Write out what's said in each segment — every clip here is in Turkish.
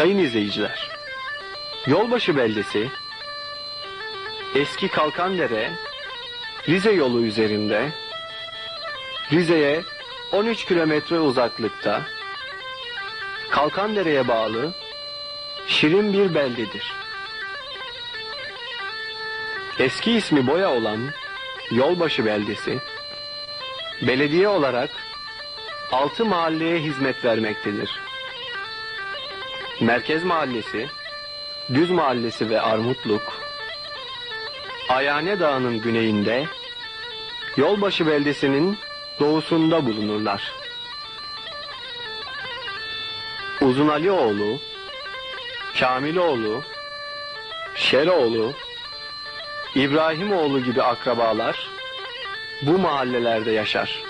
Sayın izleyiciler, Yolbaşı Beldesi, Eski Kalkandere, Rize yolu üzerinde, Rize'ye 13 kilometre uzaklıkta, Kalkandere'ye bağlı, şirin bir beldedir. Eski ismi Boya olan Yolbaşı beldesi, belediye olarak altı mahalleye hizmet vermektedir. Merkez Mahallesi, Düz Mahallesi ve Armutluk, Ayane Dağı'nın güneyinde, Yolbaşı beldesinin doğusunda bulunurlar. Uzun Alioğlu, Kamiloğlu, Şeroğlu, İbrahimoğlu gibi akrabalar bu mahallelerde yaşar.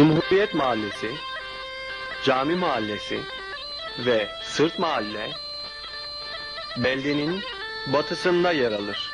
Cumhuriyet Mahallesi, Cami Mahallesi ve Sırt Mahalle beldenin batısında yer alır.